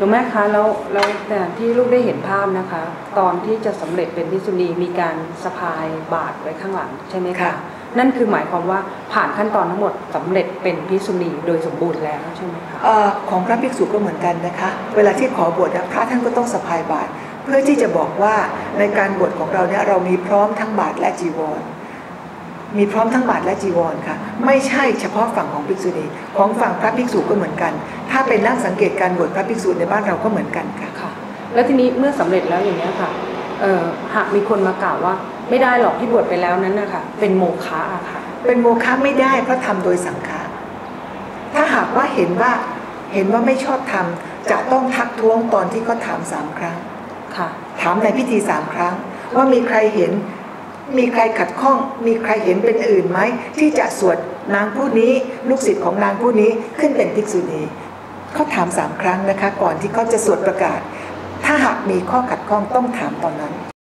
หลวงแม่คะแล้วแล้วแต่ที่ลูกได้เห็นภาพนะคะ ตอนที่จะสำเร็จเป็นพิกษุณีมีการสะพายบาตรไว้ข้างหลังใช่ไหมคะค่ะนั่นคือหมายความว่าผ่านขั้นตอนทั้งหมดสำเร็จเป็นพิกษุณีโดยสมบูรณ์แล้วใช่ไหมคะเอ่อของพระภิกษุก็เหมือนกันนะคะ เวลาที่ขอบวชนะพระท่านก็ต้องสะพายบาตรเพื่อที่จะบอกว่าในการบวชของเราเนี่ยเรามีพร้อมทั้งบาตรและจีวร มีพร้อมทั้งบาตรและจีวรค่ะ ไม่ใช่เฉพาะฝั่งของภิกษุณีของฝั่งพระภิกษุก็เหมือนกัน ถ้าเป็นนั่งสังเกตการบวชพระภิกษุในบ้านเราก็เหมือนกันค่ะค่ะ แล้วทีนี้เมื่อสำเร็จแล้วอย่างนี้ยค่ะเอ่อหากมีคนมากล่าวว่า ไม่ได้หรอกที่บวชไปแล้วนั้นนะคะเป็นโมฆะอะค่ะ เป็นโมฆะไม่ได้เพราะทำโดยสังขารถ้าหากว่าเห็นว่าเห็นว่าไม่ชอบทำจะต้องทักท้วงตอนที่เขาถามสามครั้งค่ะ ถามในพิธีสามครั้ง ว่ามีใครเห็น มีใครขัดข้อง มีใครเห็นเป็นอื่นไหม ที่จะสวดนางผู้นี้ ลูกศิษย์ของนางผู้นี้ขึ้นเป็นภิกษุณีเขาถามสามครั้งนะคะ ก่อนที่เขาจะสวดประกาศ ถ้าหากมีข้อขัดข้องต้องถามตอนนั้น